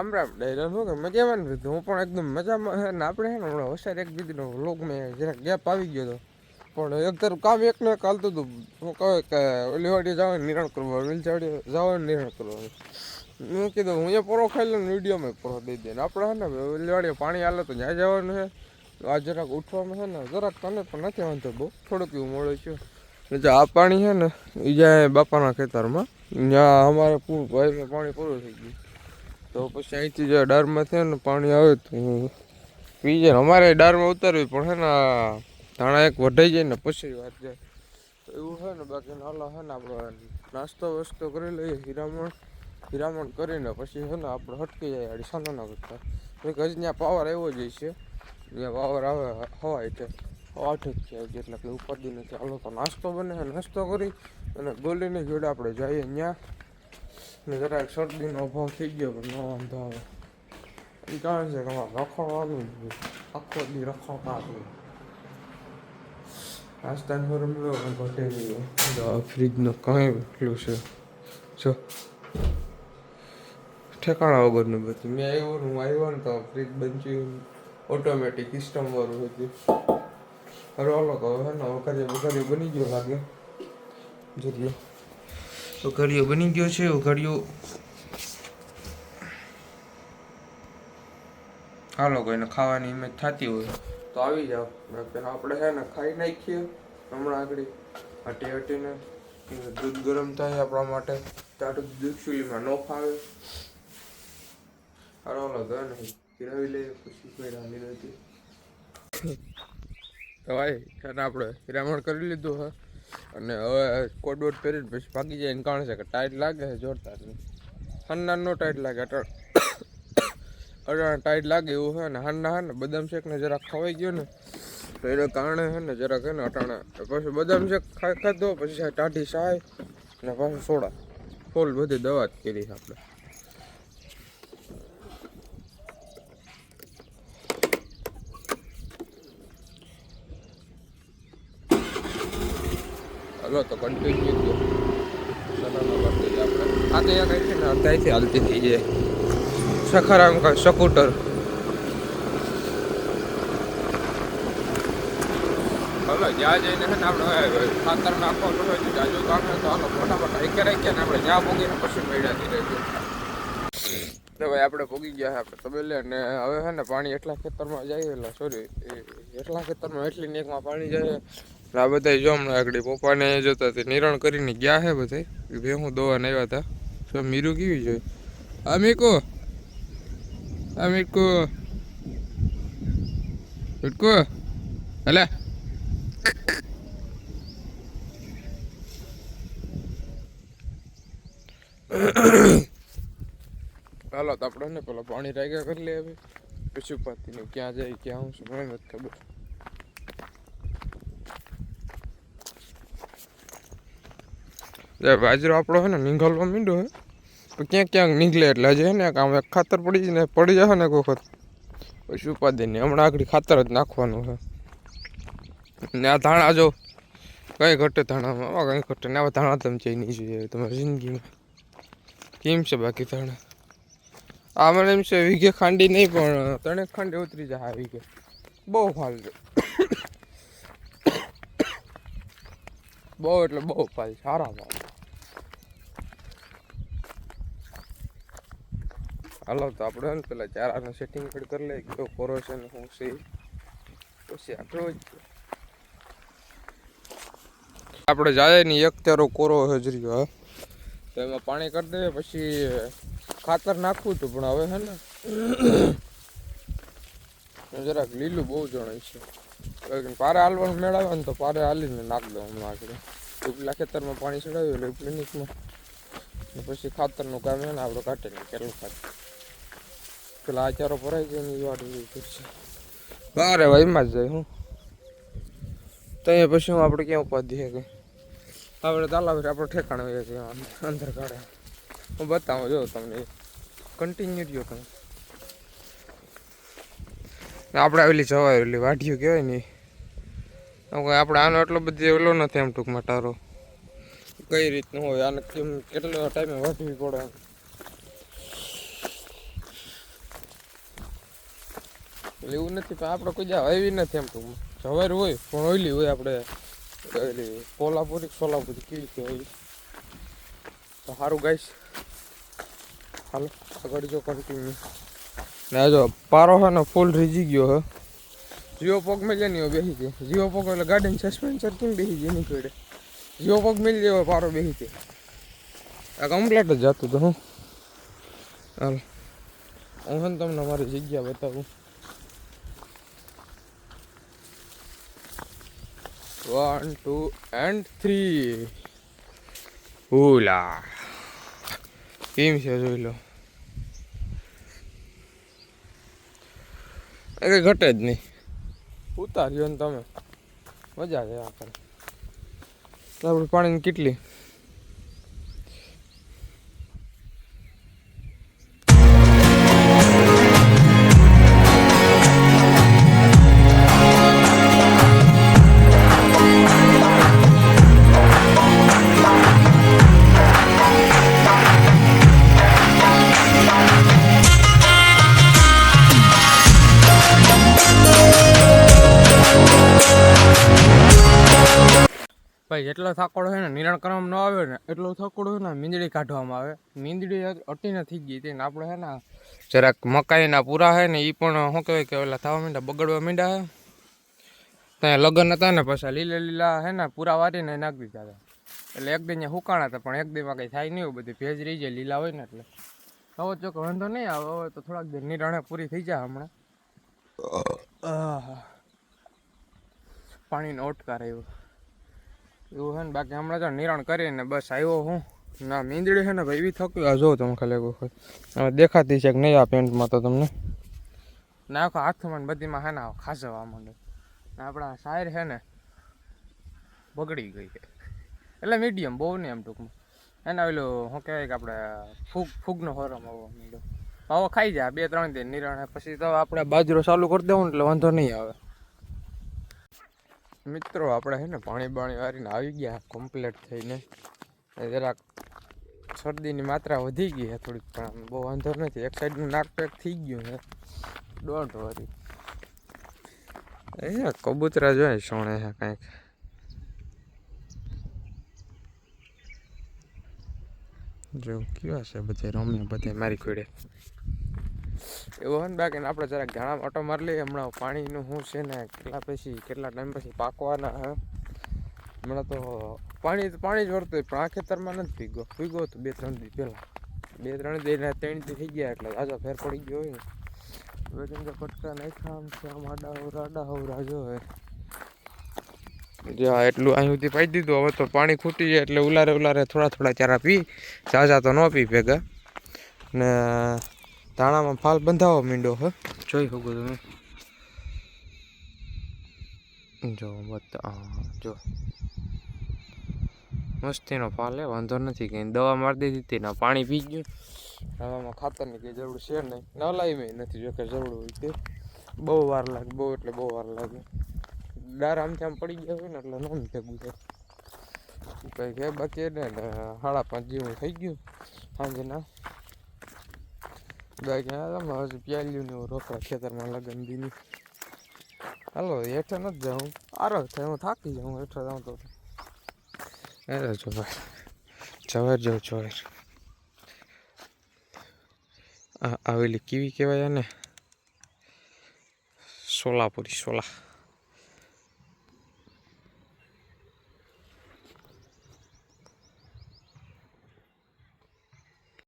રામ રામ ડાયરા શું કે મજામાં ને હું પણ એકદમ મજામાં ને આપણે છે ને હમણાં હોશિયાર એક દીદીનો લોક મેં જરાક ગેપ આવી ગયો હતો. પણ એક તારું કામ એક ને એક હતું. હું કહે કે ઓલીવાડી જવાનું નિર્ણય કરવાનું વિલચાડી જવાનું નિર્ણય કરવાનું મેં કીધું હું અહીંયા પૂરો ખાઈ લઉં વિડીયોમાં પૂરો દઈ દે. આપણે છે ને ઓલીવાડીએ પાણી હાલે તો ત્યાં જવાનું છે આ જરાક ઉઠવામાં છે ને જરાક તને પણ નથી વાંધો બહુ. થોડુંક એવું મળે છે. જો આ પાણી છે ને એ જાય બાપાના ખેતરમાં, ત્યાં અમારે પૂરું ભાઈ પાણી પૂરું થઈ ગયું. તો પછી અહીંથી જો ડારમાં છે ને પાણી આવે તો પી જાય. અમારે ડારમાં ઉતારવી પણ હે ને આ ધાણા એક વઢાઈ જાય ને પછી વાત જાય. તો એવું હોય ને બાકી નાલો હે ને આપણે નાસ્તો વસ્તો કરી લઈએ, હીરામણ હીરામણ કરીને પછી છે ને આપણે હટકી જાય આડી સાનો ના કરતા. એક હજી ત્યાં પાવર આવ્યો જ છે. ત્યાં પાવર આવે હવા એટલે આઠ જ છે એટલે કંઈ ઉપાદી નથી. હાલો તો નાસ્તો બને નાસ્તો કરી અને ગોલીને જોડે આપણે જઈએ ત્યાં ને જરાક શરદીનો અભાવ થઈ ગયો, પણ ન વાંધો આવે. એ કારણ છે કે અમારે રખડવાનું. આખો દી જ હોય. નાસ્તાને ગરમ લો પણ ઘટે આ ફ્રીજનું કાંઈ એટલું છે. જો. ઠેકાણા વગરનું બધું. મેં આવ્યો હું આવ્યો ને તો ફ્રીજ બનચ્યું ઓટોમેટિક સિસ્ટમ વાળું હતું. હવે ઓલો કહો હે ને વઘારીઓ વઘારીઓ બની ગયો લાગે. જોઈ ઉઘાડીઓ બની ગયો છે, ઉઘાડિયો. હાલો, કોઈને ખાવાની ઇમેજ થતી હોય તો આવી જાઓ. પહેલાં આપણે છે ને ખાઈ નાખીએ. હમણાં આગળ હટી હટીને દૂધ ગરમ થાય આપણા માટે. તાટું દૂધ ચૂલીમાં ન ફાવે હાલો હાલો ગયો નહીં ફેરવી લઈએ, પછી કોઈ રાંધી નથી ભાઈ આપણે હિરામણ કરી લીધું, હે. અને હવે કોટ બોટ પહેરીને પછી ભાગી જાય ને કારણ છે કે ટાઈટ લાગે છે જોરદાર હન્ના નો ટાઈટ લાગે અટાણ અટાણ ટાઈટ લાગે એવું છે ને હાનના હે ને, બદામ શેકને જરાક ખવાઈ ગયો ને, તો એને કારણે છે ને જરાક હે ને અટાણા પછી બદામ શેક ખાઈ ખાધો, પછી ટાઢી સાય, ને પાછું સોડા. ફૂલ બધી દવા જ કરી આપણે. હલો તો કન્ટિન્યુ આપણે. આ તો એક છે ને અત્યારથી હાલતી થઈ જાય. સખારામ કા, સ્કૂટર. હલો, જ્યાં જઈને ને આપણે ખાતર નાખવાનું હોય તો જાજુ કામ તો હાલો ફટાફટ હાઈકે રાખીએ ને આપણે જ્યાં પૂગીને પછી તો ભાઈ આપણે પૂગી ગયા આપણે તબેલે અને હવે છે ને પાણી એટલા ખેતરમાં જાય એટલે સોરી એટલા ખેતરમાં એટલી નેકમાં પાણી જાય. આ બધા જો હમણાં આગળ પપ્પાને જોતા તે નિરણ કરીને ગયા છે બધા ભેહું દોવાને આવ્યા હતા તો મીરું કેવી જોઈ? આ મીકો આ મીકો મીટકો હલે ચાલો તો આપણે ને પેલા પાણી રાખ્યા કરી લે હવે. પછી ઉપાતી ક્યાં જાય, ક્યાં હું શું મને નથી ખબર. બાજરો આપણો છે ને નીંગલવા માંડ્યો હે. તો ક્યાંક ક્યાંક નીકળે એટલે હજી છે ને આમ એક ખાતર પડી જાય ને પડી જશે ને એક વખત. પછી ઉપાદીને હમણાં આગળ ખાતર જ નાખવાનું છે. ને આ ધાણા જો કંઈ ઘટે ધાણામાં? આમાં કંઈ ઘટે ને આવા ધાણા તમે જઈ નહીં જોઈએ. તમારી જિંદગીમાં કેમ છે બાકી ધાણા? આ મને એમ છે વીઘે ખાંડી નહીં, પણ ત્રણેક ખાંડી ઉતરી જાય આ વીઘે. બહુ ફાલ છે. બહુ એટલે બહુ ફાલ સારા ફાલ હાલો તો આપણે પેલા ચારાનું સેટિંગ પણ કરી લઈએ. કેવો કોરો છે ને શું છે પછી આપણે આપણે જાય ને એક તેરો કોરો હજર્યો તો એમાં પાણી કરી દઈએ, પછી ખાતર નાખવું હતું, પણ હવે હે ને જરાક લીલું બહુ જણાય છે. પારે હાલવાનું મેળવે ને તો પારે હાલીને નાખ દઉં હમણાં આગળ. ઉપલા ખેતરમાં પાણી ચડાવ્યું એટલે ઉપલી નીકમાં પછી ખાતરનું કામ એને આપણે કાઢી ને કેટલું ખાતર. પેલા આચારો ભરાઈ ને એ કરશે બારે એમાં જ જાય હું તો પછી હું આપણે ક્યાં ઉપાધિ કે આપણે તાલાવ આપણે ઠેકાણે હોય કે અંદર કાઢે હું બતાવું જો તમને કન્ટિન્યુ રહ્યો તમે આપણે આવેલી જવાય એટલે વાઢીઓ કહેવાય ને આપણે આનો એટલો બધી ઓલો નથી એમ ટૂંકમાં ટારો કઈ રીતનું હોય આને કેમ કેટલો ટાઈમે વાઢવી પડે એટલે એવું નથી, પણ આપણે કોઈ જ્યાં આવી નથી એમ તો. જવાર હોય, પણ ઓઈલી હોય આપણે. ઓઈલી કોલ્હાપુરી સોલાપુરી, કેવી કહેવાય તો સારું ગાઈશ હાલો, આગળ જો કન્ટિન્યુ ને જો પારો છે ને ફૂલ રીજી ગયો હે. જીઓ પગ મેં હોય, બેસી છે જીઓ પગ એટલે ગાડીને સસ્પેન્સર કેમ બેસી જાય એની કડે જીઓ પગ મેં લેવો પારો બેસી છે આ કમ્પ્લેટ જ જતું હતું હું. હાલ. હું છે તમને મારી જગ્યા બતાવું. વન ટુ એન્ડ થ્રી ઓલા કેમ છે જોઈ લો. એ કંઈ ઘટે જ નહીં. ઉતાર્યો ને તમે. મજા છે આપણે પાણીની કેટલી? ભાઈ જેટલો થાકોડો છે ને નિરણ કરવામાં ન આવે ને એટલો થાકોડો છે ને મીંદડી કાઢવામાં આવે. મીંદડી અટીને થઈ ગઈ હતી ને આપણે છે ને જરાક મકાઈના પૂરા છે ને એ પણ શું કહેવાય કે ઓલા થવા માંડ્યા બગડવા માંડ્યા છે ત્યાં લગ્ન હતા ને પછી લીલા લીલા છે ને પૂરા વારીને નાખી દીધા હતા. એટલે એક દિન હુકાણા હતા પણ એક દિનમાં કંઈ થાય નહીં બધું ભેજ રહી જાય લીલા હોય ને એટલે. હવે જો વાંધો નહીં આવે હવે તો થોડાક દિન નિરણે પૂરી થઈ જાય હમણાં. પાણીનો ઓટકાર આવ્યો એવું છે ને, બાકી હમણાં તો નિરણ કરીને બસ આવ્યો હું. ના, મીંદડી છે ને ભાઈ એવી થકી આ જો તમે ખાલી વખત. હવે દેખાતી છે કે નહીં આ પેન્ટમાં તો તમને? ના, આખો હાથમાં બધીમાં છે ને ખાસવા ખાસ માંડે. આપણા શાયર છે ને, બગડી ગઈ છે. એટલે મીડિયમ, બહુ નહીં એમ ટૂંકમાં. એના પેલું શું કહેવાય કે આપણે, ફૂગ, ફૂગનો હોરમ આવો માંડ્યો. આવો ખાઈ જાય બે, ત્રણ દિન નિરણ પછી તો આપણે બાજરો ચાલુ કરી દેવું એટલે વાંધો નહીં આવે. મિત્રો, આપણે છે ને પાણી બાણી વારીને આવી ગયા કમ્પ્લીટ થઈને. જરાક શરદીની માત્રા વધી ગઈ છે થોડીક, પણ બહુ વાંધો નથી. એક સાઈડનું નાક પેક થઈ ગયું છે દોઢ વારી. એ કબૂતરા જોઈએ સોણે છે કાંઈક. જો, કેવા છે બધે રમે બધે મારી ખોડે એવું હોય ને બાકી આપણે જરાક ઘણા ઓટો મારી લઈએ. હમણાં પાણીનું શું છે ને, કેટલા પછી, કેટલા ટાઈમ પછી પાકવાના હમણાં તો પાણી પાણી જ વરતું પણ આ ખેતરમાં નથી ભીગો. ભીગો તો બે ત્રણ દી પહેલાં. બે ત્રણ દી ને ત્રણ દી થઈ ગયા એટલે આજો ફેર પડી ગયો હોય ને. હવે કેમ કે પટકા નાખ્યા આમ છે, આમ આડા અવરા આડા હવરા જો હવે. જો એટલું અહીં સુધી પાઈ દીધું, હવે તો પાણી ખૂટી જાય એટલે ઉલારે ઉલારે થોડા થોડા ચારા પી, ઝાઝા તો ન પી ભેગા. ને ધાણામાં ફાલ બંધાવો મીંડો હ? જોઈ શકો તમે. જો બતા જો. મસ્તીનો ફાલ હે? વાંધો નથી કંઈ દવા મારી દીધી હતી ને પાણી પી ગયું. હવામાં ખાતરની કંઈ જરૂર છે નહીં. ન લાવી નથી જો કે જરૂર હોય તે. બહુ વાર લાગે બહુ એટલે બહુ વાર લાગે. ડાર આમથી આમ પડી ગયા હોય ને એટલે નોમ ભેગું થાય. કંઈ કે બાકી ને સાડા પાંચ જેવું થઈ ગયું. સાંજે ના. હજુ પ્યાલ્યું ને રોકડા ખેતરમાં લગન દીની હાલો હેઠે નથી જાઉં આરો થાય હું થાકી જાઉં હેઠે જાઉં તો અરે જો ભાઈ જવાર જાઉં જવાર આવેલી કીવી કહેવાય ને સોલાપુરી સોલા